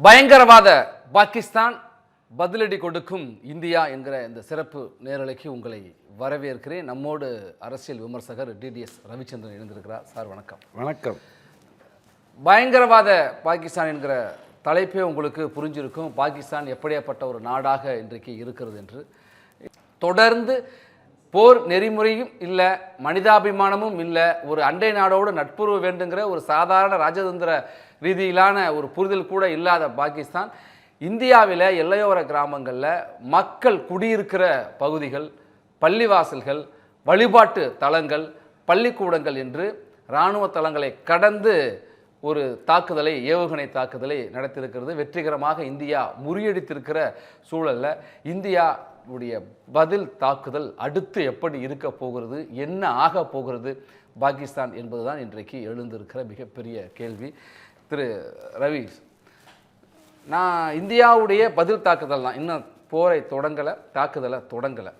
பயங்கரவாத பாகிஸ்தான் பதிலடி கொடுக்கும் இந்தியா என்கிற இந்த சிறப்பு நேரலைக்கு உங்களை வரவேற்கிறேன். நம்மோடு அரசியல் விமர்சகர் டிடிஎஸ் ரவிச்சந்திரன் இணைந்திருக்கிறார். சார் வணக்கம். வணக்கம். பயங்கரவாத பாகிஸ்தான் என்கிற தலைப்பே உங்களுக்கு புரிஞ்சிருக்கும். பாகிஸ்தான் எப்படியாப்பட்ட ஒரு நாடாக இன்றைக்கு இருக்கிறது என்று. தொடர்ந்து போர் நெறிமுறையும் இல்லை மனிதாபிமானமும் இல்லை ஒரு அண்டை நாடோடு நட்புறவு வேண்டுங்கிற ஒரு சாதாரண ராஜதந்திர ரீதியிலான ஒரு புரிதல் கூட இல்லாத பாகிஸ்தான் இந்தியாவில் எல்லையோர கிராமங்களில் மக்கள் குடியிருக்கிற பகுதிகள் பள்ளிவாசல்கள் வழிபாட்டு தலங்கள் பள்ளிக்கூடங்கள் என்று இராணுவ தளங்களை கடந்து ஒரு தாக்குதலை ஏவுகணை தாக்குதலை நடத்தியிருக்கிறது. வெற்றிகரமாக இந்தியா முறியடித்திருக்கிற சூழலில் இந்தியா உடைய பதில் தாக்குதல் அடுத்து எப்படி இருக்க போகிறது என்ன ஆக போகிறது பாகிஸ்தான் என்பதுதான் இன்றைக்கு எழுந்திருக்கிற மிகப்பெரிய கேள்வி. திரு ரவி நான் இந்தியாவுடைய பதில் தாக்குதல் தான் இன்னும் போரை தொடங்கலை தாக்குதலை தொடங்கலை.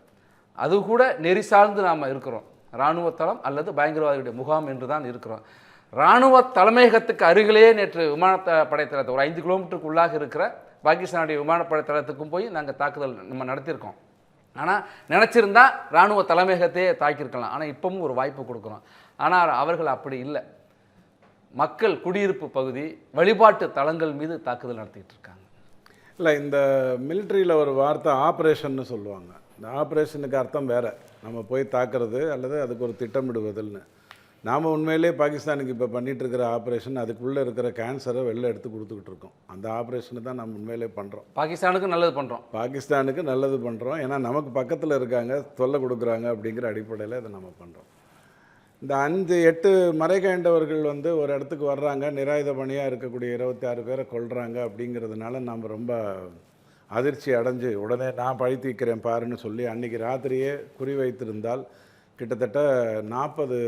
அது கூட நெறி சார்ந்து நாம் இருக்கிறோம். இராணுவ தளம் அல்லது பயங்கரவாதிகளுடைய முகாம் என்று தான் இருக்கிறோம். இராணுவ தலைமையகத்துக்கு அருகிலேயே நேற்று விமானத்தை படைத்தளத்தை ஒரு ஐந்து கிலோமீட்டருக்கு உள்ளாக இருக்கிற பாகிஸ்தானுடைய விமானப்படை தளத்துக்கும் போய் நாங்கள் தாக்குதல் நம்ம நடத்தியிருக்கோம். ஆனால் நினச்சிருந்தா இராணுவ தலைமையகத்தையே தாக்கியிருக்கலாம். ஆனால் இப்பவும் ஒரு வாய்ப்பு கொடுக்குறோம். ஆனால் அவர்கள் அப்படி இல்லை. மக்கள் குடியிருப்பு பகுதி வழிபாட்டு தலங்கள் மீது தாக்குதல் நடத்திக்கிட்டு இருக்காங்க இல்லை இந்த மிலிட்ரியில் ஒரு வார்த்தை ஆப்ரேஷன்னு சொல்லுவாங்க. இந்த ஆப்ரேஷனுக்கு அர்த்தம் வேறு. நம்ம போய் தாக்குறது அல்லது அதுக்கு ஒரு திட்டமிடுவதுன்னு நாம் உண்மையிலே பாகிஸ்தானுக்கு இப்போ பண்ணிட்டு இருக்கிற ஆப்ரேஷன் அதுக்குள்ளே இருக்கிற கேன்சரை வெளில எடுத்து கொடுத்துக்கிட்டு இருக்கோம். அந்த ஆப்ரேஷனை தான் நம்ம உண்மையிலே பண்ணுறோம் பாகிஸ்தானுக்கு நல்லது பண்ணுறோம் பாகிஸ்தானுக்கு நல்லது பண்ணுறோம் ஏன்னா நமக்கு பக்கத்தில் இருக்காங்க தொல்லை கொடுக்குறாங்க அப்படிங்கிற அடிப்படையில் இதை நம்ம பண்ணுறோம் இந்த அஞ்சு எட்டு மறைகைண்டவர்கள் வந்து ஒரு இடத்துக்கு வர்றாங்க நிராயுத பணியாக இருக்கக்கூடிய இருபத்தி ஆறு பேரை கொல்றாங்க அப்படிங்கிறதுனால நம்ம ரொம்ப அதிர்ச்சி அடைஞ்சு உடனே நான் பழி தீர்க்கிறேன் பாருன்னு சொல்லி அன்றைக்கி ராத்திரியே குறிவைத்திருந்தால் கிட்டத்தட்ட நாற்பது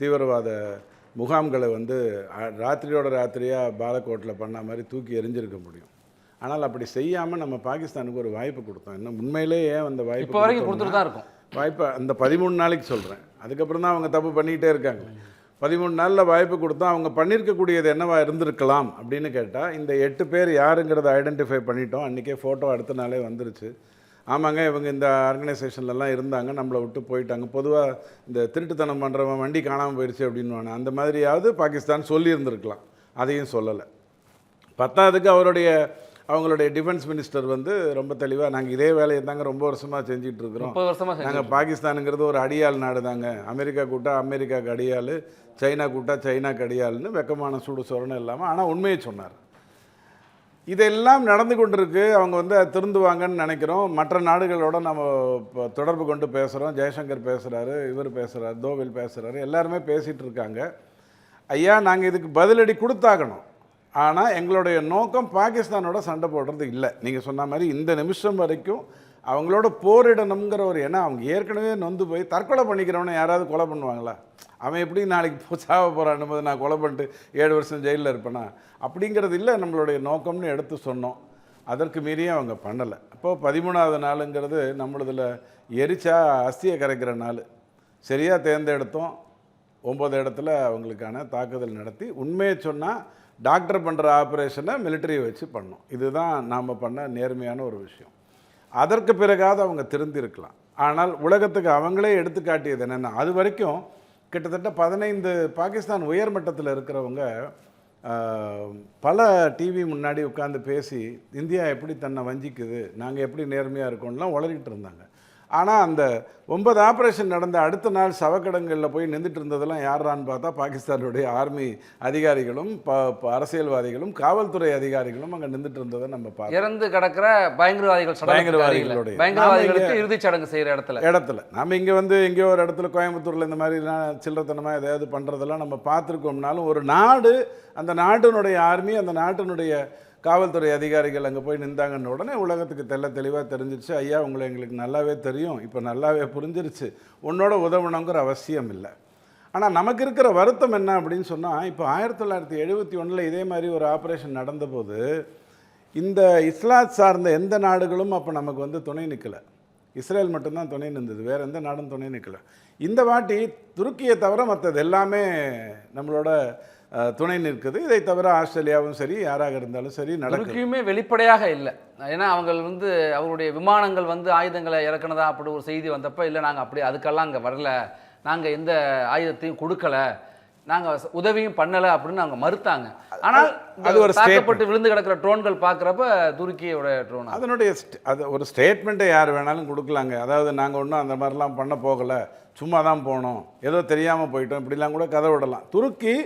தீவிரவாத முகாம்களை வந்து ராத்திரியோட ராத்திரியாக பாலக்கோட்டில் பண்ண மாதிரி தூக்கி எறிஞ்சிருக்க முடியும். ஆனால் அப்படி செய்யாமல் நம்ம பாகிஸ்தானுக்கு ஒரு வாய்ப்பு கொடுத்தோம். இன்னும் உண்மையிலேயே ஏன் அந்த வாய்ப்பு வரைக்கும் கொடுத்துட்டு தான் இருக்கும். வாய்ப்பு அந்த பதிமூணு நாளைக்கு சொல்கிறேன் அதுக்கப்புறம் தான் அவங்க தப்பு பண்ணிக்கிட்டே இருக்காங்க. பதிமூணு நாளில் வாய்ப்பு கொடுத்தா அவங்க பண்ணியிருக்கக்கூடியது என்னவா இருந்திருக்கலாம் அப்படின்னு கேட்டால் இந்த எட்டு பேர் யாருங்கிறத ஐடென்டிஃபை பண்ணிட்டோம். அன்றைக்கே ஃபோட்டோ அடுத்த நாளே வந்துருச்சு. ஆமாங்க இவங்க இந்த ஆர்கனைசேஷன்லலாம் இருந்தாங்க நம்மளை விட்டு போயிட்டாங்க. பொதுவாக இந்த திருட்டுத்தனம் பண்ணுறவன் வண்டி காணாமல் போயிடுச்சு அப்படின்வாங்க அந்த மாதிரியாவது பாகிஸ்தான் சொல்லியிருந்திருக்கலாம். அதையும் சொல்லலை. பத்தாவதுக்கு அவருடைய அவங்களுடைய டிஃபென்ஸ் மினிஸ்டர் வந்து ரொம்ப தெளிவாக நாங்கள் இதே வேலையை தாங்க ரொம்ப வருஷமாக செஞ்சுட்டு இருக்கிறோம். நாங்கள் பாகிஸ்தானுங்கிறது ஒரு அடியாள் நாடு தாங்க. அமெரிக்கா கூட்டா அமெரிக்காவுக்கு அடியாள் சைனா கூட்டா சைனாக்கு அடியாள்னு வெக்கமான சூடு சொரணம் இல்லாமல் ஆனால் உண்மையை சொன்னார். இதெல்லாம் நடந்து கொண்டிருக்கு. அவங்க வந்து திருந்துவாங்கன்னு நினைக்கிறோம். மற்ற நாடுகளோட நம்ம இப்போ தொடர்பு கொண்டு பேசுகிறோம் ஜெயசங்கர் பேசுகிறாரு இவர் பேசுகிறாரு தோவில் பேசுகிறாரு எல்லாருமே பேசிகிட்டு இருக்காங்க. ஐயா நாங்கள் இதுக்கு பதிலடி கொடுத்தாகணும். ஆனால் எங்களுடைய நோக்கம் பாகிஸ்தானோட சண்டை போடுறது இல்லை. நீங்கள் சொன்ன மாதிரி இந்த நிமிஷம் வரைக்கும் அவங்களோட போரிடணுங்கிற ஒரு எண்ணம் அவங்க ஏற்கனவே நொந்து போய் தற்கொலை பண்ணிக்கிறவனை யாராவது கொலை பண்ணுவாங்களா? அவன் எப்படி நாளைக்கு போ- சாவ போகிறான் போது நான் கொலை பண்ணிட்டு ஏழு வருஷம் ஜெயிலில் இருப்பேனா? அப்படிங்கிறது இல்லை நம்மளுடைய நோக்கம்னு எடுத்து சொன்னோம். அதற்கு மீறியும் அவங்க பண்ணலை. அப்போது பதிமூணாவது நாளுங்கிறது நம்மளதில் எரிச்சா அஸ்தியை கரைக்கிற நாள். சரியாக தேர்ந்தெடுத்தோம். ஒம்பது இடத்துல அவங்களுக்கான தாக்குதல் நடத்தி உண்மையை சொன்னால் டாக்டர் பண்ணுற ஆப்ரேஷனை மிலிட்டரியை வச்சு பண்ணோம். இதுதான் நாம் பண்ண நேர்மையான ஒரு விஷயம். அதற்கு பிறகாவது அவங்க திருந்திருக்கலாம். ஆனால் உலகத்துக்கு அவங்களே எடுத்துக்காட்டியது என்னென்னா அது வரைக்கும் கிட்டத்தட்ட பதினைந்து பாகிஸ்தான் உயர்மட்டத்தில் இருக்கிறவங்க பல டிவி முன்னாடி உட்காந்து பேசி இந்தியா எப்படி தன்னை வஞ்சிக்குது? நாங்கள் எப்படி நேர்மையாக இருக்கோம்லாம் உளறிட்டு இருந்தாங்க. ஆனால் அந்த ஒன்பது ஆப்ரேஷன் நடந்த அடுத்த நாள் சவக்கடங்களில் போய் நின்றுட்டு இருந்ததெல்லாம் யாரான்னு பார்த்தா பாகிஸ்தானுடைய ஆர்மி அதிகாரிகளும் ப அரசியல்வாதிகளும் காவல்துறை அதிகாரிகளும் அங்கே நின்றுட்டு இருந்ததை நம்ம பார்த்தோம். இறந்து கிடக்கிற பயங்கரவாதிகள் பயங்கரவாதிகளுடைய. பயங்கரவாதிகளுக்கு இறுதிச் சடங்கு செய்யற இடத்துல. இடத்துல. நம்ம இங்கே வந்து எங்கேயோ ஒரு இடத்துல கோயம்புத்தூரில் இந்த மாதிரிலாம் சில்லறத்தனமாக எதையாவது பண்ணுறதெல்லாம் நம்ம பார்த்துருக்கோம்னாலும் ஒரு நாடு அந்த நாட்டினுடைய ஆர்மி அந்த நாட்டினுடைய காவல்துறை அதிகாரிகள் அங்கே போய் நின்றாங்கன்னு உடனே உலகத்துக்கு தெள்ள தெளிவாக தெரிஞ்சிருச்சு. ஐயா உங்களை எங்களுக்கு நல்லாவே தெரியும். இப்போ நல்லாவே புரிஞ்சிருச்சு. உன்னோட உதவணுங்கிற அவசியம் இல்லை. ஆனால் நமக்கு இருக்கிற வருத்தம் என்ன அப்படின்னு சொன்னால் இப்போ ஆயிரத்தி தொள்ளாயிரத்தி எழுபத்தி ஒன்றில் இதே மாதிரி ஒரு ஆப்ரேஷன் நடந்தபோது இந்த இஸ்லாத் சார்ந்த எந்த நாடுகளும் அப்போ நமக்கு வந்து துணை நிற்கலை இஸ்ரேல் மட்டும்தான் துணை நின்றது வேற எந்த நாடும் துணை நிற்கல இந்த வாட்டி துருக்கியை தவிர மற்றது எல்லாமே நம்மளோட துணை நிற்குது. இதை தவிர ஆஸ்திரேலியாவும் சரி யாராக இருந்தாலும் சரி துருக்கியுமே வெளிப்படையாக இல்லை. ஏன்னா அவங்க வந்து அவங்களுடைய விமானங்கள் வந்து ஆயுதங்களை இறக்குனதா அப்படி ஒரு செய்தி வந்தப்ப இல்லை நாங்கள் அப்படி அதுக்கெல்லாம் அங்கே வரல. நாங்கள் எந்த ஆயுதத்தையும் கொடுக்கல. நாங்கள் உதவியும் பண்ணலை அப்படின்னு அவங்க மறுத்தாங்க. ஆனால் அது ஒரு தாக்கப்பட்டு விழுந்து கிடக்கிற ட்ரோன்கள் பார்க்குறப்ப துருக்கியோட ட்ரோன்? அதனுடைய அது ஒரு ஸ்டேட்மெண்ட்டை யார் வேணாலும் கொடுக்கலாங்க. அதாவது நாங்கள் ஒன்றும் அந்த மாதிரிலாம் பண்ண போகலை. சும்மா தான் போனோம். ஏதோ தெரியாமல் போயிட்டோம். இப்படிலாம் கூட கதை விடலாம். துருக்கி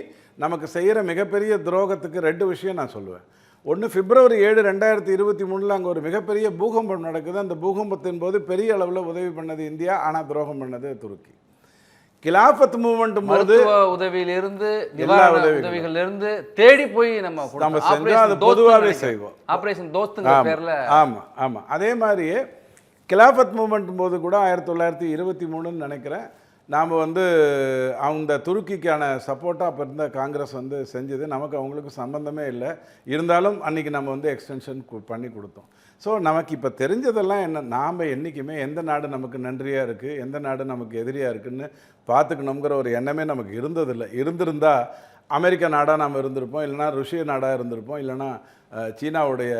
நமக்கு செய்கிற மிகப்பெரிய துரோகத்துக்கு ரெண்டு விஷயம் நான் சொல்லுவேன். ஒன்று பிப்ரவரி ஏழு ரெண்டாயிரத்தி இருபத்தி மூணில் அங்கே ஒரு மிகப்பெரிய பூகம்பம் நடக்குது. அந்த பூகம்பத்தின் போது பெரிய அளவில் உதவி பண்ணது இந்தியா ஆனால் துரோகம் பண்ணது துருக்கி. கிலாஃபத் மூவ்மெண்ட் போது உதவியிலிருந்து நிவாரண. உதவிகளிலிருந்து தேடி போய் நம்ம நம்ம செஞ்சோம், அது பொதுவாவே செய்வோம். ஆபரேஷன் தோஸ்துங்கிற ஆமா, பேர்ல. ஆமாம் ஆமாம் அதே மாதிரியே கிலாஃபத் மூமெண்ட் போது கூட ஆயிரத்தி தொள்ளாயிரத்தி இருபத்தி மூணுன்னு நினைக்கிறேன். நாம் வந்து அந்த துருக்கிக்கான சப்போர்ட்டாக அப்போ இருந்த காங்கிரஸ் வந்து செஞ்சது. நமக்கு அவங்களுக்கு சம்மந்தமே இல்லை. இருந்தாலும் அன்றைக்கி நம்ம வந்து எக்ஸ்டென்ஷன் பண்ணி கொடுத்தோம். ஸோ நமக்கு இப்போ தெரிஞ்சதெல்லாம் என்ன? நாம் என்றைக்குமே எந்த நாடு நமக்கு நன்றியாக இருக்குது எந்த நாடு நமக்கு எதிரியாக இருக்குதுன்னு பார்த்துக்கணுங்கிற ஒரு எண்ணமே நமக்கு இருந்ததில்லை. இருந்திருந்தால் அமெரிக்க நாடாக நாம் இருந்திருப்போம். இல்லைனா ருஷ்ய நாடாக இருந்திருப்போம். இல்லைனா சீனாவுடைய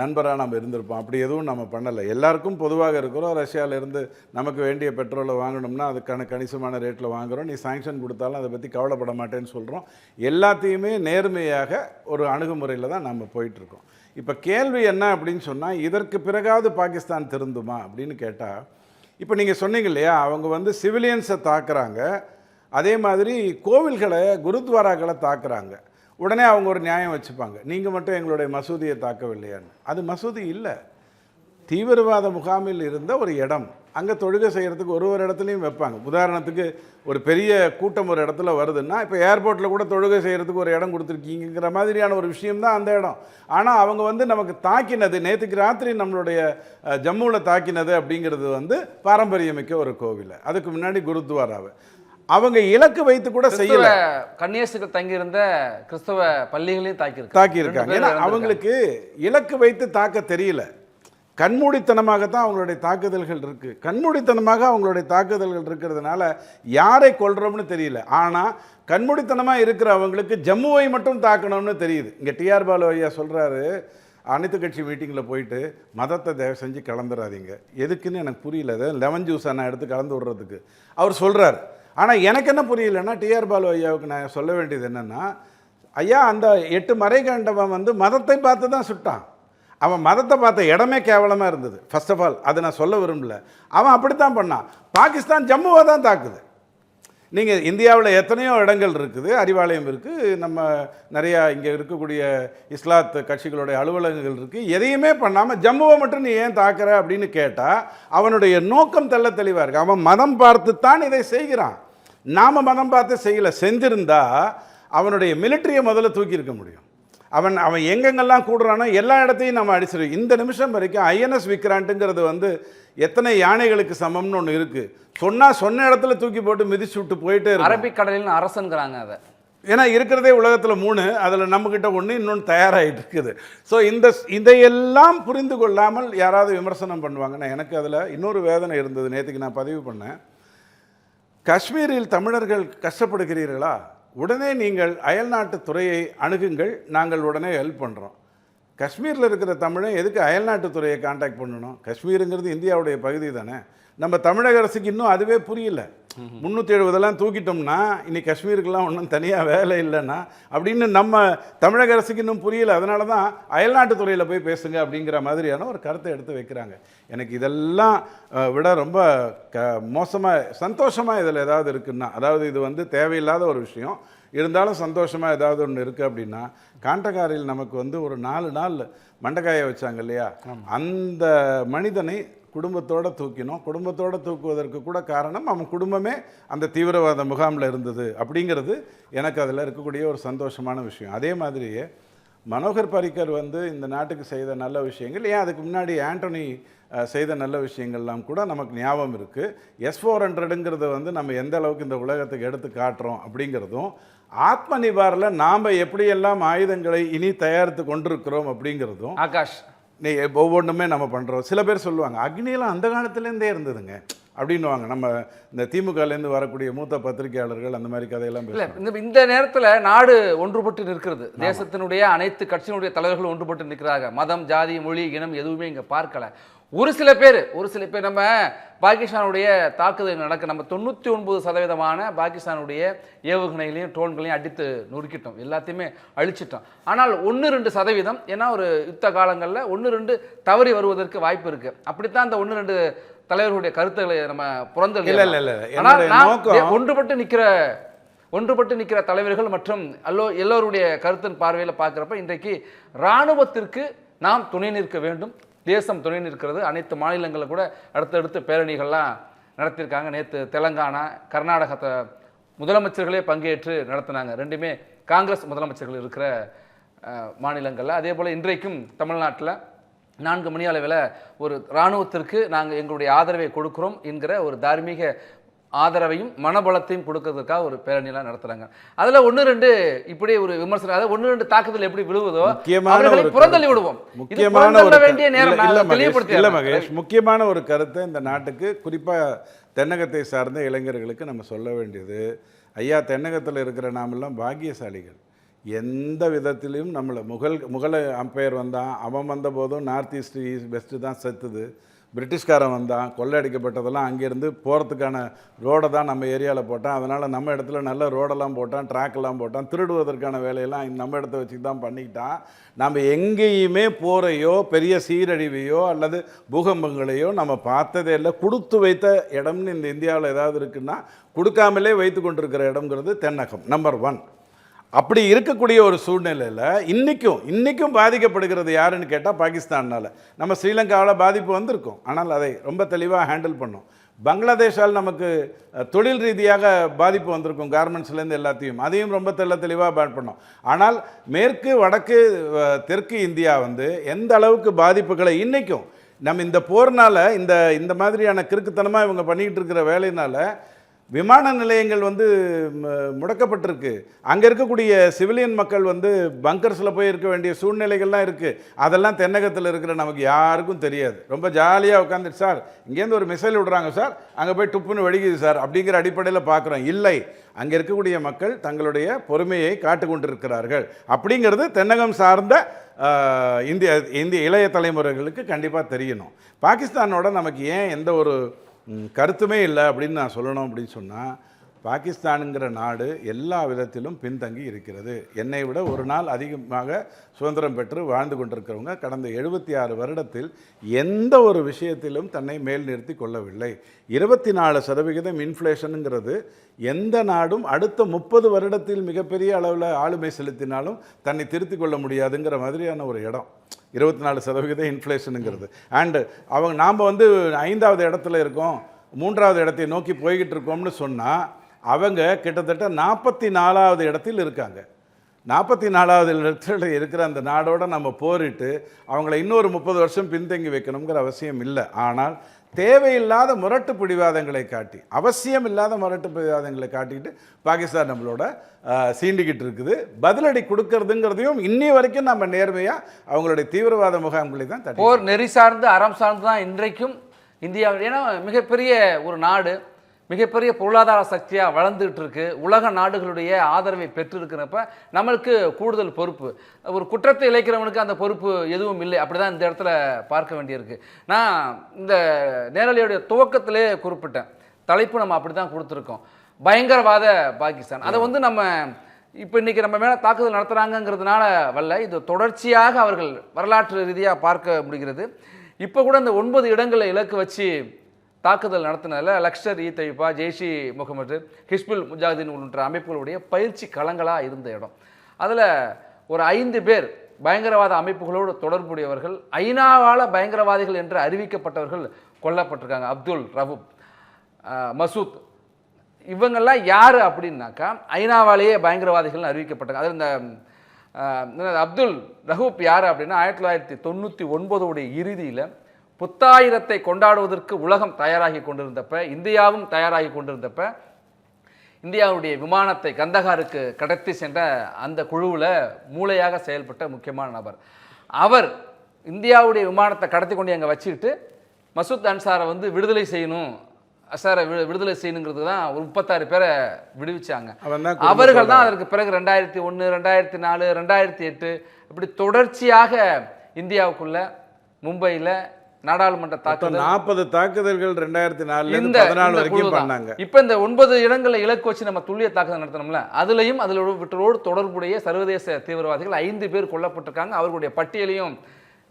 நண்பராக நம்ம இருந்திருப்போம். அப்படி எதுவும் நம்ம பண்ணலை. எல்லாருக்கும் பொதுவாக இருக்கிறோம். ரஷ்யாவிலேருந்து நமக்கு வேண்டிய பெட்ரோலை வாங்கணும்னா அதுக்கான கணிசமான ரேட்டில் வாங்குறோம். நீ சாங்ஷன் கொடுத்தாலும் அதை பற்றி கவலைப்பட மாட்டேன்னு சொல்கிறோம் எல்லாத்தையுமே நேர்மையாக ஒரு அணுகுமுறையில் தான் நம்ம போயிட்டுருக்கோம். இப்போ கேள்வி என்ன அப்படின்னு சொன்னால் இதற்கு பிறகாவது பாகிஸ்தான் திருந்துமா அப்படின்னு கேட்டால் இப்போ நீங்கள் சொன்னீங்க இல்லையா அவங்க வந்து சிவிலியன்ஸை தாக்குறாங்க. அதே மாதிரி கோவில்களை குருத்வாராக்களை தாக்குறாங்க. உடனே அவங்க ஒரு நியாயம் வச்சுப்பாங்க. நீங்கள் மட்டும் எங்களுடைய மசூதியை தாக்கவில்லையான்னு. அது மசூதி இல்லை. தீவிரவாத முகாமில் இருந்த ஒரு இடம். அங்கே தொழுகை செய்கிறதுக்கு ஒரு ஒரு இடத்துலையும் வைப்பாங்க. உதாரணத்துக்கு ஒரு பெரிய கூட்டம் ஒரு இடத்துல வருதுன்னா இப்போ ஏர்போர்ட்டில் கூட தொழுகை செய்கிறதுக்கு ஒரு இடம் கொடுத்துருக்கீங்கிற மாதிரியான ஒரு விஷயம்தான் அந்த இடம். ஆனால் அவங்க வந்து நமக்கு தாக்கினது நேற்றுக்கு ராத்திரி நம்மளுடைய ஜம்முவில் தாக்கினது அப்படிங்கிறது வந்து பாரம்பரியமிக்க ஒரு கோவில். அதுக்கு முன்னாடி குருத்வாராவை. அவங்க இலக்கு வைத்து கூட செய்யல. கன்னியாசுகள் தங்கியிருந்த கிறிஸ்தவ பள்ளிகளையும் தாக்கியிருக்கு தாக்கியிருக்காங்க. ஏன்னா அவங்களுக்கு இலக்கு வைத்து தாக்க தெரியல. கண்மூடித்தனமாக தான் அவங்களுடைய தாக்குதல்கள் இருக்கு. கண்மூடித்தனமாக அவங்களுடைய தாக்குதல்கள் இருக்கிறதுனால யாரை கொல்றோம்னு தெரியல. ஆனால் கண்மூடித்தனமாக இருக்கிற அவங்களுக்கு ஜம்முவை மட்டும் தாக்கணும்னு தெரியுது. இங்கே டிஆர் பாலு ஐயா சொல்கிறாரு அனைத்து கட்சி மீட்டிங்கில் போயிட்டு மதத்தை தயவு செஞ்சு கலந்துடாதீங்க எதுக்குன்னு எனக்கு புரியல. லெமன் ஜூஸ் நான் எடுத்து கலந்து விடுறதுக்கு. அவர் சொல்கிறார் ஆனால் எனக்கு என்ன புரியலன்னா டிஆர் பாலு ஐயாவுக்கு நான் சொல்ல வேண்டியது என்னென்னா ஐயா அந்த எட்டு மறை கண்டவன் வந்து மதத்தை பார்த்து தான் சுட்டான். அவன் மதத்தை பார்த்த இடமே கேவலமாக இருந்தது. ஃபர்ஸ்ட் ஆஃப் ஆல் அதை நான் சொல்ல விரும்பல. அவன் அப்படித்தான் பண்ணான். பாகிஸ்தான் ஜம்முவை தான் தாக்குது. நீங்கள் இந்தியாவில் எத்தனையோ இடங்கள் இருக்குது அறிவாலயம் இருக்குது நம்ம நிறையா இங்கே இருக்கக்கூடிய இஸ்லாத் கட்சிகளுடைய அலுவலகங்கள் இருக்குது எதையுமே பண்ணாமல் ஜம்முவை மட்டும் நீ ஏன் தாக்குற அப்படின்னு கேட்டால் அவனுடைய நோக்கம் தெல்ல தெளிவாக இருக்குது அவன் மதம் பார்த்து தான் இதை செய்கிறான். நாம் மதம் பார்த்து செய்யலை செஞ்சிருந்தா அவனுடைய மிலிட்டரியை முதல்ல தூக்கியிருக்க முடியும். அவன் அவன் எங்கெங்கெல்லாம் கூடுறானோ எல்லா இடத்தையும் நம்ம அடிச்சிருக்கோம். இந்த நிமிஷம் வரைக்கும் ஐஎன்எஸ் விக்ராண்ட்டுங்கிறது வந்து எத்தனை யானைகளுக்கு சமம்னு ஒன்று இருக்குது சொன்னால் சொன்ன இடத்துல தூக்கி போட்டு மிதிச்சு விட்டு போயிட்டே அரபிக்கடலின் அரசன்கிறாங்க அதை. ஏன்னா இருக்கிறதே உலகத்தில் மூணு அதில் நம்மக்கிட்ட ஒன்று இன்னொன்று தயாராகிட்டு இருக்குது. ஸோ இந்த இதையெல்லாம் புரிந்து கொள்ளாமல் யாராவது விமர்சனம் பண்ணுவாங்கன்னா எனக்கு அதில் இன்னொரு வேதனை இருந்தது. நேற்றுக்கு நான் பதிவு பண்ணேன். காஷ்மீரில் தமிழர்கள் கஷ்டப்படுகிறீர்களா? உடனே நீங்கள் அயல்நாட்டு துறையை அணுகுங்கள். நாங்கள் உடனே ஹெல்ப் பண்ணுறோம் காஷ்மீரில் இருக்கிற தமிழன் எதுக்கு அயல்நாட்டு துறையை காண்டாக்ட் பண்ணணும்? காஷ்மீருங்கிறது இந்தியாவுடைய பகுதி தானே. நம்ம தமிழக அரசுக்கு இன்னும் அதுவே புரியல. முந்நூற்றி எழுபதெல்லாம் தூக்கிட்டோம்னா இன்னைக்கு காஷ்மீருக்கெல்லாம் ஒன்றும் தனியாக வேலை இல்லைன்னா அப்படின்னு நம்ம தமிழக அரசுக்கு இன்னும் புரியல. அதனால தான் அயல்நாட்டு துறையில் போய் பேசுங்க அப்படிங்கிற மாதிரியான ஒரு கருத்தை எடுத்து வைக்கிறாங்க. எனக்கு இதெல்லாம் விட ரொம்ப க மோசமாக சந்தோஷமாக இதில் ஏதாவது இருக்குன்னா அதாவது இது வந்து தேவையில்லாத ஒரு விஷயம். இருந்தாலும் சந்தோஷமாக ஏதாவது ஒன்று இருக்குது அப்படின்னா காண்டகாரில் நமக்கு வந்து ஒரு நாலு நாள் மண்டைக்காய வச்சாங்க இல்லையா? அந்த மனிதனை குடும்பத்தோடு தூக்கினோம். குடும்பத்தோடு தூக்குவதற்கு கூட காரணம் அவன் குடும்பமே அந்த தீவிரவாத முகாமில் இருந்தது அப்படிங்கிறது எனக்கு அதில் இருக்கக்கூடிய ஒரு சந்தோஷமான விஷயம். அதே மாதிரியே மனோகர் பரிக்கர் வந்து இந்த நாட்டுக்கு செய்த நல்ல விஷயங்கள் ஏன் அதுக்கு முன்னாடி ஆண்டனி செய்த நல்ல விஷயங்கள்லாம் கூட நமக்கு ஞாபகம் இருக்குது எஸ் ஃபோர் ஹண்ட்ரடுங்கிறத வந்து நம்ம எந்த அளவுக்கு இந்த உலகத்துக்கு எடுத்து காட்டுறோம் அப்படிங்கிறதும் ஆத்ம நிவாரில் நாம் எப்படியெல்லாம் ஆயுதங்களை இனி தயாரித்து கொண்டிருக்கிறோம் அப்படிங்கிறதும் ஆகாஷ் நீ ஒவ்வொன்றுமே நம்ம பண்ணுறோம் சில பேர் சொல்லுவாங்க அக்னியெல்லாம் அந்த காலத்துலேருந்தே இருந்ததுங்க. அப்படின்னுவாங்க. நம்ம இந்த திமுகலேருந்து வரக்கூடிய மூத்த பத்திரிகையாளர்கள் அந்த மாதிரி கதையெல்லாம் இல்ல இந்த இந்த நேரத்துல நாடு ஒன்றுபட்டு நிற்கிறது. தேசத்தினுடைய அனைத்து கட்சியினுடைய தலைவர்களும் ஒன்றுபட்டு நிற்கிறாங்க. மதம் ஜாதி மொழி இனம் எதுவுமே இங்க பார்க்கல. ஒரு சில பேர் ஒரு சில பேர் நம்ம பாகிஸ்தானுடைய தாக்குதல் நடக்க நம்ம தொண்ணூற்றி ஒன்பது சதவீதமான பாகிஸ்தானுடைய ஏவுகணைகளையும் ட்ரோன்களையும் அடித்து நொறுக்கிட்டோம். எல்லாத்தையுமே அழிச்சிட்டோம். ஆனால் ஒன்று ரெண்டு சதவீதம் ஏன்னா ஒரு யுத்த காலங்களில் ஒன்று ரெண்டு தவறி வருவதற்கு வாய்ப்பு இருக்கு. அப்படித்தான் அந்த ஒன்று ரெண்டு தலைவர்களுடைய கருத்துக்களை நம்ம புறந்தல் இல்ல ஆனால் ஒன்றுபட்டு நிற்கிற ஒன்றுபட்டு நிற்கிற தலைவர்கள் மற்றும் அல்லோ எல்லோருடைய கருத்தின் பார்வையில் பார்க்குறப்ப இன்றைக்கு இராணுவத்திற்கு நாம் துணை நிற்க வேண்டும். தேசம் துணை நிற்கிறது. அனைத்து மாநிலங்களில் கூட அடுத்தடுத்து பேரணிகள்லாம் நடத்தியிருக்காங்க. நேற்று தெலங்கானா கர்நாடகத்தை முதலமைச்சர்களே பங்கேற்று நடத்தினாங்க. ரெண்டுமே காங்கிரஸ் முதலமைச்சர்கள் இருக்கிற மாநிலங்களில். அதே போல் இன்றைக்கும் தமிழ்நாட்டில் நான்கு மணி அளவில் ஒரு இராணுவத்திற்கு நாங்கள் எங்களுடைய ஆதரவை கொடுக்கிறோம் என்கிற ஒரு தார்மீக ஆதரவையும் மனபலத்தையும் கொடுக்கறதுக்காக ஒரு பேரணியெல்லாம் நடத்துறாங்க. அதுல ஒன்று ரெண்டு இப்படி ஒரு விமர்சனம் அதாவது ஒன்று ரெண்டு தாக்குதல் எப்படி விழுவதோ முக்கியமான அவர்களை புறந்தள்ளி. விடுவோம். முக்கியமான வேண்டிய நேரம் தெளிவுபடுத்தி. மகேஷ் முக்கியமான ஒரு கருத்தை இந்த நாட்டுக்கு குறிப்பா தென்னகத்தை சார்ந்த இளைஞர்களுக்கு நம்ம சொல்ல வேண்டியது ஐயா தென்னகத்தில் இருக்கிற நாமெல்லாம் பாக்கியசாலிகள். எந்த விதத்திலையும் நம்மளை முகல் முகல அம்பையர் வந்தான் அவன் வந்த போதும் நார்த் ஈஸ்ட் ஈஸ்ட் வெஸ்ட்டு தான் செத்துது. பிரிட்டிஷ்காரன் வந்தான் கொள்ளையடிக்கப்பட்டதெல்லாம் அங்கேருந்து போகிறதுக்கான ரோடை தான் நம்ம ஏரியாவில் போட்டான். அதனால் நம்ம இடத்துல நல்ல ரோடெல்லாம் போட்டான் ட்ராக்கெல்லாம் போட்டான் திருடுவதற்கான வேலையெல்லாம் நம்ம இடத்த வச்சு தான் பண்ணிக்கிட்டான். நம்ம எங்கேயுமே போகிறையோ பெரிய சீரழிவையோ அல்லது பூகம்பங்களையோ நம்ம பார்த்ததே இல்லை. கொடுத்து வைத்த இடம்னு இந்த இந்தியாவில் ஏதாவது இருக்குன்னா கொடுக்காமலே வைத்து கொண்டிருக்கிற இடம்ங்கிறது தென்னகம் நம்பர் ஒன் அப்படி இருக்கக்கூடிய ஒரு சூழ்நிலையில் இன்றைக்கும் இன்றைக்கும் பாதிக்கப்படுகிறது யாருன்னு கேட்டால் பாகிஸ்தானால் நம்ம ஸ்ரீலங்காவில் பாதிப்பு வந்திருக்கும். ஆனால் அதை ரொம்ப தெளிவாக ஹேண்டில் பண்ணோம். பங்களாதேஷால் நமக்கு தொழில் ரீதியாக பாதிப்பு வந்திருக்கும். கார்மெண்ட்ஸ்லேருந்து எல்லாத்தையும். அதையும் ரொம்ப தெல்ல தெளிவாக பேட் பண்ணோம். ஆனால் மேற்கு வடக்கு தெற்கு இந்தியா வந்து எந்த அளவுக்கு பாதிப்புகளை இன்றைக்கும் நம்ம இந்த போர்னால் இந்த இந்த மாதிரியான கிறுக்குத்தனமாக இவங்க பண்ணிக்கிட்டு இருக்கிற வேலையினால் விமான நிலையங்கள் வந்து முடக்கப்பட்டிருக்கு. அங்கே இருக்கக்கூடிய சிவிலியன் மக்கள் வந்து பங்கர்ஸில் போய் இருக்க வேண்டிய சூழ்நிலைகள்லாம் இருக்குது அதெல்லாம் தென்னகத்தில் இருக்கிற நமக்கு யாருக்கும் தெரியாது. ரொம்ப ஜாலியாக உட்காந்துட்டு சார் இங்கேருந்து ஒரு மிசைல் விடுறாங்க சார். அங்கே போய் டுப்புன்னு வெடிக்குது சார். அப்படிங்கிற அடிப்படையில் பார்க்குறோம் இல்லை. அங்கே இருக்கக்கூடிய மக்கள் தங்களுடைய பொறுமையை காட்டுக்கொண்டிருக்கிறார்கள். அப்படிங்கிறது தென்னகம் சார்ந்த இந்திய இந்திய இளைய தலைமுறைகளுக்கு கண்டிப்பாக தெரியணும். பாகிஸ்தானோட நமக்கு ஏன் எந்த ஒரு கருத்துமே இல்லை அப்படின்னு நான் சொல்லணும் அப்படின்னு சொன்னால் பாகிஸ்தானுங்கிற நாடு எல்லா விதத்திலும் பின்தங்கி இருக்கிறது. என்னை விட ஒரு நாள் அதிகமாக சுதந்திரம் பெற்று வாழ்ந்து கொண்டிருக்கிறவங்க கடந்த எழுபத்தி ஆறு வருடத்தில் எந்த ஒரு விஷயத்திலும் தன்னை மேல் நிறுத்தி கொள்ளவில்லை. இருபத்தி நாலு சதவிகிதம் இன்ஃப்ளேஷனுங்கிறது எந்த நாடும் அடுத்த முப்பது வருடத்தில் மிகப்பெரிய அளவில் ஆளுமை செலுத்தினாலும் தன்னை திருத்தி கொள்ள முடியாதுங்கிற மாதிரியான ஒரு இடம். இருபத்தி நாலு சதவிகிதம் இன்ஃப்ளேஷனுங்கிறது. அண்டு அவங்க நாம் வந்து ஐந்தாவது இடத்துல இருக்கோம் மூன்றாவது இடத்தை நோக்கி போய்கிட்டு இருக்கோம்னு சொன்னால் அவங்க கிட்டத்தட்ட நாற்பத்தி நாலாவது இடத்தில் இருக்காங்க. நாற்பத்தி நாலாவது இடத்துல இருக்கிற அந்த நாடோட நம்ம போரிட்டு அவங்கள இன்னொரு முப்பது வருஷம் பின்தங்கி வைக்கணுங்கிற அவசியம் இல்லை. ஆனால் தேவையில்லாத முரட்டு பிடிவாதங்களை காட்டி அவசியம் இல்லாத முரட்டு பிடிவாதங்களை காட்டிக்கிட்டு பாகிஸ்தான் நம்மளோட சீண்டிக்கிட்டு இருக்குது. பதிலடி கொடுக்கறதுங்கிறதையும் இன்னி வரைக்கும் நம்ம நேர்மையாக அவங்களுடைய தீவிரவாத முகாம்களை தான் போர் நெறி சார்ந்து அறம் சார்ந்து தான் இன்றைக்கும் இந்தியாவில் ஏன்னா மிகப்பெரிய ஒரு நாடு. மிகப்பெரிய பொருளாதார சக்தியாக வளர்ந்துகிட்டு இருக்கு உலக நாடுகளுடைய ஆதரவை பெற்றிருக்கிறப்ப நம்மளுக்கு கூடுதல் பொறுப்பு. ஒரு குற்றத்தை இழைக்கிறவனுக்கு அந்த பொறுப்பு எதுவும் இல்லை. அப்படிதான் இந்த இடத்துல பார்க்க வேண்டியிருக்கு. நான் இந்த நேரலையுடைய துவக்கத்திலே குறிப்பிட்டேன். தலைப்பு நம்ம அப்படி தான் கொடுத்துருக்கோம். பயங்கரவாத பாகிஸ்தான். அதை வந்து நம்ம இப்போ இன்றைக்கி நம்ம மேலே தாக்குதல் நடத்துகிறாங்கங்கிறதுனால வரல இது தொடர்ச்சியாக அவர்கள் வரலாற்று ரீதியாக பார்க்க முடிகிறது. இப்போ கூட இந்த ஒன்பது இடங்களை இலக்கு வச்சு தாக்குதல் நடத்தினதில் லக்ஷர் இ தயிபா ஜெய்ஷி முகமது ஹிஸ்புல் முஜாஹிதீன் உள்ளிட்ட அமைப்புகளுடைய பயிற்சி களங்களாக இருந்த இடம். அதில் ஒரு ஐந்து பேர் பயங்கரவாத அமைப்புகளோடு தொடர்புடையவர்கள் ஐநாவால் பயங்கரவாதிகள் என்று அறிவிக்கப்பட்டவர்கள் கொல்லப்பட்டிருக்காங்க. அப்துல் ரவூப் மசூத். இவங்கெல்லாம் யார் அப்படின்னாக்கா ஐநாவாலேயே பயங்கரவாதிகள்னு அறிவிக்கப்பட்டாங்க அதில் இந்த அப்துல் ரஹூப் யார் அப்படின்னா ஆயிரத்தி தொள்ளாயிரத்தி தொண்ணூற்றி ஒன்பதோடைய இறுதியில் புத்தாயிரத்தை கொண்டாடுவதற்கு உலகம் தயாராகி கொண்டிருந்தப்ப இந்தியாவும் தயாராகி கொண்டிருந்தப்ப இந்தியாவுடைய விமானத்தை கந்தகாருக்கு கடத்தி சென்ற அந்த குழுவில் மூளையாக செயல்பட்ட முக்கியமான நபர். அவர் இந்தியாவுடைய விமானத்தை கடத்தி கொண்டு அங்கே வச்சுக்கிட்டு மசூத் அன்சாரை வந்து விடுதலை செய்யணும் அசாரை விடு விடுதலை செய்யணுங்கிறது தான் ஒரு முப்பத்தாறு பேரை விடுவிச்சாங்க. அவர்கள் தான் அதற்கு பிறகு ரெண்டாயிரத்தி ஒன்று ரெண்டாயிரத்தி நாலு ரெண்டாயிரத்தி எட்டு இப்படி தொடர்ச்சியாக இந்தியாவுக்குள்ள மும்பையில் நாடாளுமன்ற தாக்குதல் நாற்பது தாக்குதல்கள் ரெண்டாயிரத்தி நாலுல இருந்து இந்த பதினாலு வரைக்கும். பண்ணாங்க இப்ப இந்த ஒன்பது இடங்களை இலக்கு வச்சு நம்ம துல்லிய தாக்குதல் நடத்தணும்ல அதுலயும் அதில் விட்டரோடு தொடர்புடைய சர்வதேச தீவிரவாதிகள் ஐந்து பேர் கொல்லப்பட்டிருக்காங்க அவர்களுடைய பட்டியலையும்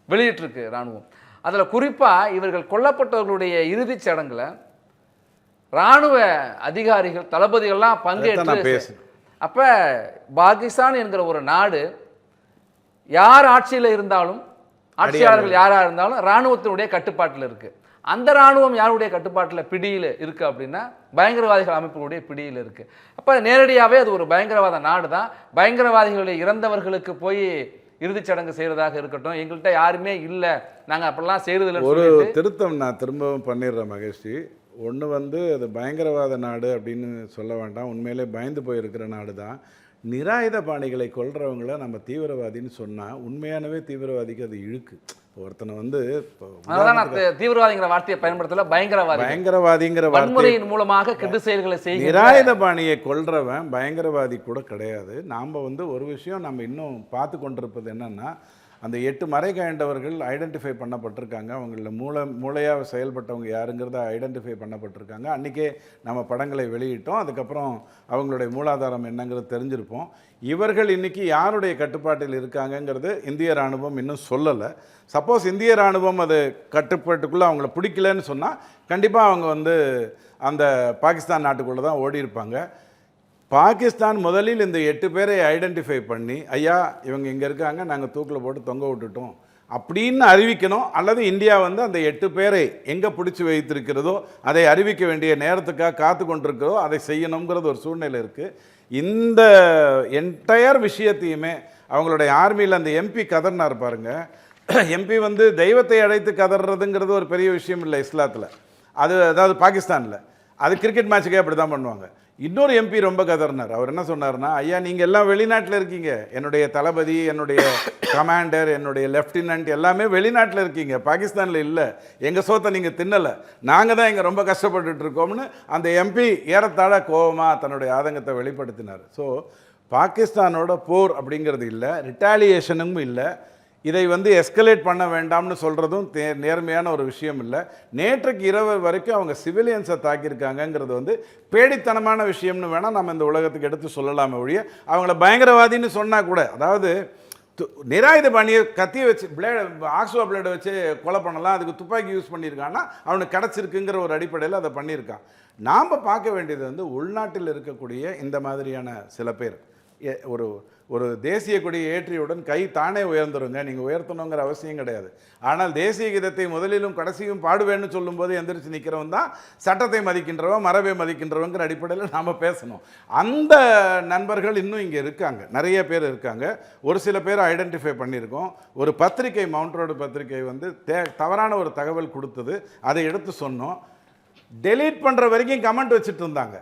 வெளியிட்டிருக்கு ராணுவம் அதுல குறிப்பா இவர்கள் கொல்லப்பட்டவர்களுடைய இறுதிச் சடங்குல ராணுவ அதிகாரிகள் தளபதிகள்லாம் பங்கேற்று. அப்ப பாகிஸ்தான் என்கிற ஒரு நாடு யார் ஆட்சியில் இருந்தாலும் ஆட்சியாளர்கள் யாரா இருந்தாலும் ராணுவத்தினுடைய கட்டுப்பாட்டில் இருக்கு. அந்த ராணுவம் யாருடைய கட்டுப்பாட்டில் பிடியில் இருக்கு அப்படின்னா பயங்கரவாதிகள் அமைப்புகளுடைய பிடியில் இருக்கு. அப்ப நேரடியாவே அது ஒரு பயங்கரவாத நாடு தான் பயங்கரவாதிகளுடைய இறந்தவர்களுக்கு போய் இறுதிச் சடங்கு செய்யறதாக இருக்கட்டும். எங்கள்கிட்ட யாருமே இல்லை. நாங்க அப்படிலாம் செய்யறதில்லைன்னு ஒரு திருத்தம் நான் திரும்பவும் பண்ணிடுறேன் மகேஷ்ஜி ஒன்று வந்து அது பயங்கரவாத நாடு அப்படின்னு சொல்ல வேண்டாம். உண்மையிலே பயந்து போயிருக்கிற நாடு தான் நிராயுத பாணிகளை கொல்றவங்கள நம்ம தீவிரவாதின்னு சொன்னால் உண்மையானவே தீவிரவாதிக்கு அது இழுக்கு. ஒருத்தனை வந்து தீவிரவாதிங்கிற வார்த்தையை பயன்படுத்தல பயங்கரவாதி பயங்கரவாதிங்கிற வன்முறையின் மூலமாக கெடு செயல்களை செய்கிற நிராயுத பாணியை கொல்றவன் பயங்கரவாதி கூட கிடையாது. நாம் வந்து ஒரு விஷயம் நம்ம இன்னும் பார்த்து கொண்டிருப்பது என்னன்னா அந்த எட்டு மறை காயண்டவர்கள் ஐடென்டிஃபை பண்ணப்பட்டிருக்காங்க. அவங்களில் மூளை மூளையாக செயல்பட்டவங்க யாருங்கிறத ஐடென்டிஃபை பண்ணப்பட்டிருக்காங்க. அன்றைக்கே நம்ம படங்களை வெளியிட்டோம். அதுக்கப்புறம் அவங்களுடைய மூலாதாரம் என்னங்கிறது தெரிஞ்சிருப்போம். இவர்கள் இன்னைக்கு யாருடைய கட்டுப்பாட்டில் இருக்காங்கங்கிறது இந்திய ராணுவம் இன்னும் சொல்லலை. சப்போஸ் இந்திய ராணுவம் அது கட்டுப்பாட்டுக்குள்ளே அவங்கள பிடிக்கலன்னு சொன்னால் கண்டிப்பாக அவங்க வந்து அந்த பாகிஸ்தான் நாட்டுக்குள்ளே தான் ஓடி இருப்பாங்க பாகிஸ்தான் முதலில் இந்த எட்டு பேரை ஐடென்டிஃபை பண்ணி ஐயா இவங்க இங்கே இருக்காங்க நாங்கள் தூக்கில் போட்டு தொங்க விட்டுட்டோம் அப்படின்னு அறிவிக்கணும். அல்லது இந்தியா வந்து அந்த எட்டு பேரை எங்கே பிடிச்சி வைத்திருக்கிறதோ அதை அறிவிக்க வேண்டிய நேரத்துக்காக காத்து கொண்டிருக்கிறதோ அதை செய்யணுங்கிறது ஒரு சூழ்நிலை இருக்குது இந்த என்டையர் விஷயத்தையுமே அவங்களுடைய ஆர்மியில் அந்த எம்பி கதர்னார் பாருங்கள் எம்பி வந்து தெய்வத்தை அழைத்து கதறதுங்கிறது ஒரு பெரிய விஷயம் இல்லை இஸ்லாத்தில். அது அதாவது பாகிஸ்தானில். அது கிரிக்கெட் மேட்சுக்கே அப்படி தான் பண்ணுவாங்க. இன்னொரு எம்பி ரொம்ப கதர்னார். அவர் என்ன சொன்னார்னா ஐயா நீங்கள் எல்லாம் வெளிநாட்டில் இருக்கீங்க. என்னுடைய தளபதி என்னுடைய கமாண்டர் என்னுடைய லெஃப்டினன்ட் எல்லாமே வெளிநாட்டில் இருக்கீங்க. பாகிஸ்தானில் இல்லை. எங்கள் சோத்தை நீங்கள் தின்னலை. நாங்கள் தான் இங்கே ரொம்ப கஷ்டப்பட்டுட்டு இருக்கோம்னு அந்த எம்பி ஏறத்தாழ கோபமாக தன்னுடைய ஆதங்கத்தை வெளிப்படுத்தினார். ஸோ பாகிஸ்தானோட போர் அப்படிங்கிறது இல்லை ரிட்டாலியேஷனும் இல்லை. இதை வந்து எஸ்கலேட் பண்ண வேண்டாம்னு சொல்கிறதும் தே நேர்மையான ஒரு விஷயம் இல்லை நேற்றுக்கு இரவு வரைக்கும் அவங்க சிவிலியன்ஸை தாக்கியிருக்காங்கங்கிறது வந்து பேடித்தனமான விஷயம்னு வேணால் நம்ம இந்த உலகத்துக்கு எடுத்து சொல்லலாமே ஒழிய அவங்கள பயங்கரவாதின்னு சொன்னால் கூட அதாவது து- நிராயுத பாணியை கத்தியை வச்சு பிளேட் ஆக்ஸ்வா பிளேடை வச்சு கொலை பண்ணலாம் அதுக்கு துப்பாக்கி யூஸ் பண்ணியிருக்கான்னா அவனுக்கு கிடச்சிருக்குங்கிற ஒரு அடிப்படையில் அதை பண்ணியிருக்கான். நாம் பார்க்க வேண்டியது வந்து உள்நாட்டில் இருக்கக்கூடிய இந்த மாதிரியான சில பேர். ஒரு ஒரு தேசிய கொடியை ஏற்றியவுடன் கை தானே உயர்ந்துருங்க. நீங்கள் உயர்த்தணுங்கிற அவசியம் கிடையாது. ஆனால் தேசிய கீதத்தை முதலிலும் கடைசியும் பாடுவேன்னு சொல்லும்போது எந்திரிச்சு நிற்கிறவன் தான் சட்டத்தை மதிக்கின்றவன் மரபை மதிக்கின்றவங்கிற அடிப்படையில் நாம் பேசணும். அந்த நண்பர்கள் இன்னும் இங்கே இருக்காங்க. நிறைய பேர் இருக்காங்க. ஒரு சில பேர் ஐடென்டிஃபை பண்ணியிருக்கோம். ஒரு பத்திரிகை மவுண்ட் ரோடு பத்திரிகை வந்து தே தவறான ஒரு தகவல் கொடுத்தது. அதை எடுத்து சொன்னோம். டெலீட் பண்ணுற வரைக்கும் கமெண்ட் வச்சுட்டு இருந்தாங்க.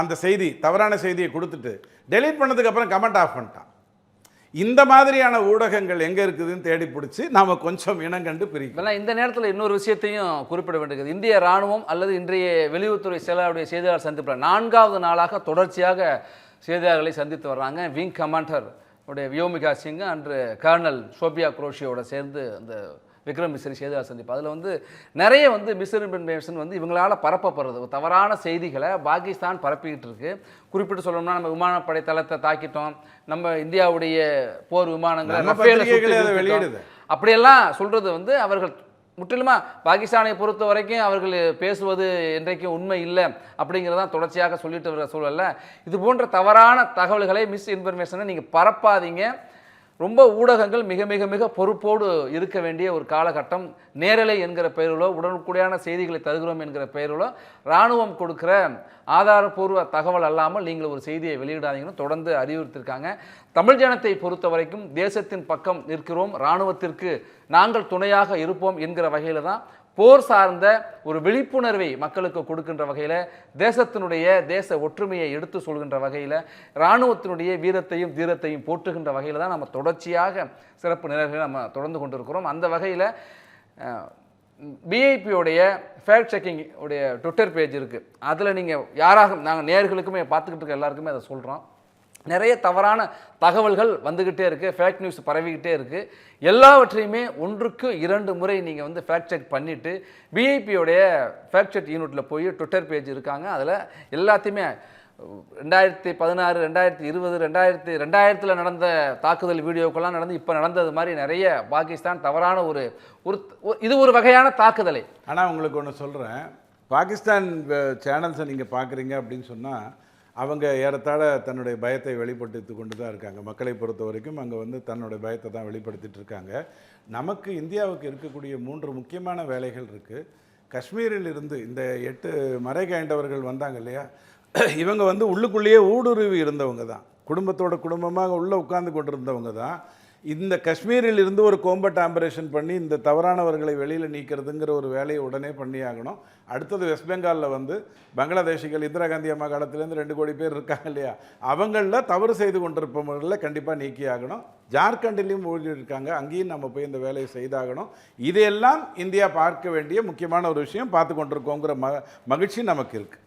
அந்த செய்தி தவறான செய்தியை கொடுத்துட்டு டெலீட் பண்ணதுக்கப்புறம் கமெண்ட் ஆஃப் பண்ணிட்டான். இந்த மாதிரியான ஊடகங்கள் எங்கே இருக்குதுன்னு தேடி பிடிச்சி நாம் கொஞ்சம் இனங்கண்டு பிரிக்கலாம் இந்த நேரத்தில் இன்னொரு விஷயத்தையும் குறிப்பிட வேண்டியது இந்திய ராணுவம் அல்லது இன்றைய வெளியுறவுத்துறை செயலாளருடைய செய்தியாளர் சந்திப்பில் நான்காவது நாளாக தொடர்ச்சியாக செய்தியாளர்களை சந்தித்து வர்றாங்க. விங் கமாண்டர் உடைய வியோமிகா சிங் அன்று கர்னல் சோபியா குரோஷியோட சேர்ந்து அந்த விக்ரம் மிஸ்ரி செய்தியாளர் சந்திப்பு. அதில் வந்து நிறைய வந்து மிஸ்இன்ஃபர்மேஷன் வந்து இவங்களால பரப்பப்படுறது தவறான செய்திகளை பாகிஸ்தான் பரப்பிக்கிட்டு இருக்கு குறிப்பிட்டு சொல்லணும்னா நம்ம விமானப்படை தளத்தை தாக்கிட்டோம். நம்ம இந்தியாவுடைய போர் விமானங்களை. வெளியிடுது. அப்படியெல்லாம் சொல்றது வந்து அவர்கள் முற்றிலுமா பாகிஸ்தானை பொறுத்த வரைக்கும் அவர்கள் பேசுவது என்றைக்கும் உண்மை இல்லை அப்படிங்கிறதான் தொடர்ச்சியாக சொல்லிட்டு வர சூழல்ல. இது போன்ற தவறான தகவல்களை மிஸ் இன்ஃபர்மேஷனை நீங்கள் பரப்பாதீங்க. ரொம்ப ஊடகங்கள் மிக மிக மிக பொறுப்போடு இருக்க வேண்டிய ஒரு காலகட்டம். நேரலை என்கிற பெயரிலோ உடனுக்குடியான செய்திகளை தருகிறோம் என்கிற பெயரிலோ இராணுவம் கொடுக்குற ஆதாரப்பூர்வ தகவல் அல்லாமல் நீங்கள் ஒரு செய்தியை வெளியிடாதீங்கன்னு தொடர்ந்து அறிவுறுத்திருக்காங்க தமிழ் ஜனத்தை பொறுத்த வரைக்கும் தேசத்தின் பக்கம் நிற்கிறோம். இராணுவத்திற்கு நாங்கள் துணையாக இருப்போம் என்கிற வகையில் தான் போர் சார்ந்த ஒரு விழிப்புணர்வை மக்களுக்கு கொடுக்கின்ற வகையில் தேசத்தினுடைய தேச ஒற்றுமையை எடுத்து சொல்கின்ற வகையில் இராணுவத்தினுடைய வீரத்தையும் தீரத்தையும் போற்றுகின்ற வகையில் தான் நம்ம தொடர்ச்சியாக சிறப்பு நிகழ்வுகளை நம்ம தொடர்ந்து கொண்டிருக்கிறோம். அந்த வகையில் பிஐபியோடைய ஃபேக்ட் செக்கிங் உடைய ட்விட்டர் பேஜ் இருக்குது அதில் நீங்கள் யாராக நாங்கள் நேர்களுக்குமே பார்த்துக்கிட்டு இருக்க எல்லாருக்குமே அதை சொல்கிறோம் நிறைய தவறான தகவல்கள் வந்துக்கிட்டே இருக்குது ஃபேக் நியூஸ் பரவிக்கிட்டே இருக்குது எல்லாவற்றையுமே ஒன்றுக்கு இரண்டு முறை நீங்கள் வந்து ஃபேக்ட் செக் பண்ணிவிட்டு பிஐபியோடைய ஃபேக்ட் செக் யூனிட்டில் போய் ட்விட்டர் பேஜ் இருக்காங்க. அதில் எல்லாத்தையுமே ரெண்டாயிரத்தி பதினாறு ரெண்டாயிரத்தி இருபது ரெண்டாயிரத்தி ரெண்டாயிரத்தில் நடந்த தாக்குதல் வீடியோக்கெல்லாம் நடந்து இப்போ நடந்தது மாதிரி நிறைய பாகிஸ்தான் தவறான ஒரு ஒரு ஒரு- இது ஒரு வகையான தாக்குதலை. ஆனால் உங்களுக்கு ஒன்று சொல்கிறேன் பாகிஸ்தான் சேனல்ஸை நீங்கள் பார்க்குறீங்க அப்படின்னு சொன்னால் அவங்க ஏறத்தாழ தன்னுடைய பயத்தை வெளிப்படுத்தி கொண்டு தான் இருக்காங்க. மக்களை பொறுத்த வரைக்கும் அங்கே வந்து தன்னுடைய பயத்தை தான் வெளிப்படுத்திட்டு இருக்காங்க. நமக்கு இந்தியாவுக்கு இருக்கக்கூடிய மூன்று முக்கியமான வேலைகள் இருக்குது காஷ்மீரில் இருந்து இந்த எட்டு மறை காய்ந்தவர்கள் வந்தாங்க இல்லையா? இவங்க வந்து உள்ளுக்குள்ளேயே ஊடுருவி இருந்தவங்க தான். குடும்பத்தோட குடும்பமாக உள்ளே உட்கார்ந்து கொண்டிருந்தவங்க தான். இந்த காஷ்மீரில் இருந்து ஒரு கோம்பட் ஆம்பரேஷன் பண்ணி இந்த தவறானவர்களை வெளியில் நீக்கிறதுங்கிற ஒரு வேலையை உடனே பண்ணி ஆகணும் அடுத்தது வெஸ்ட் பெங்காலில் வந்து பங்களாதேஷிகள் இந்திரா காந்தி அம்மா காலத்துலேருந்து ரெண்டு கோடி பேர் இருக்காங்க இல்லையா? அவங்களில் தவறு செய்து கொண்டிருப்பவர்களில் கண்டிப்பாக நீக்கி ஆகணும் ஜார்க்கண்ட்லேயும் ஓடி இருக்காங்க அங்கேயும் நம்ம போய் இந்த வேலையை செய்தாகணும். இதையெல்லாம் இந்தியா பார்க்க வேண்டிய முக்கியமான ஒரு விஷயம் பார்த்து கொண்டிருக்கோங்கிற ம மகிழ்ச்சி நமக்கு இருக்குது